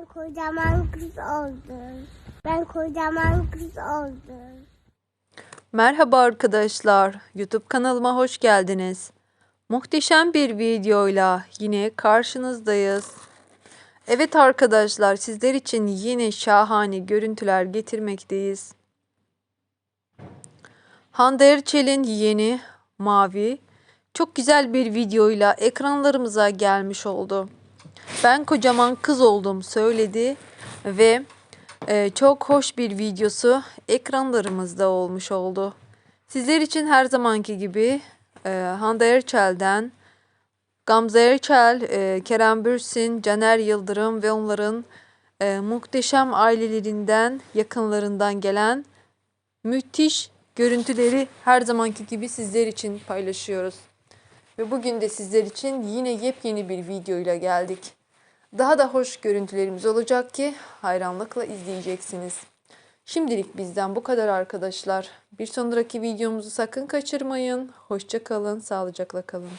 Ben kocaman kız oldum. Ben kocaman kız oldum. Merhaba arkadaşlar. YouTube kanalıma hoş geldiniz. Muhteşem bir videoyla yine karşınızdayız. Evet arkadaşlar sizler için yine şahane görüntüler getirmekteyiz. Hande Erçel'in yeni Mavi çok güzel bir videoyla ekranlarımıza gelmiş oldu. Ben kocaman kız oldum söyledi ve e, çok hoş bir videosu ekranlarımızda olmuş oldu. Sizler için her zamanki gibi e, Hande Erçel'den Gamze Erçel, e, Kerem Bürsin, Caner Yıldırım ve onların e, muhteşem ailelerinden, yakınlarından gelen müthiş görüntüleri her zamanki gibi sizler için paylaşıyoruz. Ve bugün de sizler için yine yepyeni bir videoyla geldik. Daha da hoş görüntülerimiz olacak ki hayranlıkla izleyeceksiniz. Şimdilik bizden bu kadar arkadaşlar. Bir sonraki videomuzu sakın kaçırmayın. Hoşça kalın, sağlıcakla kalın.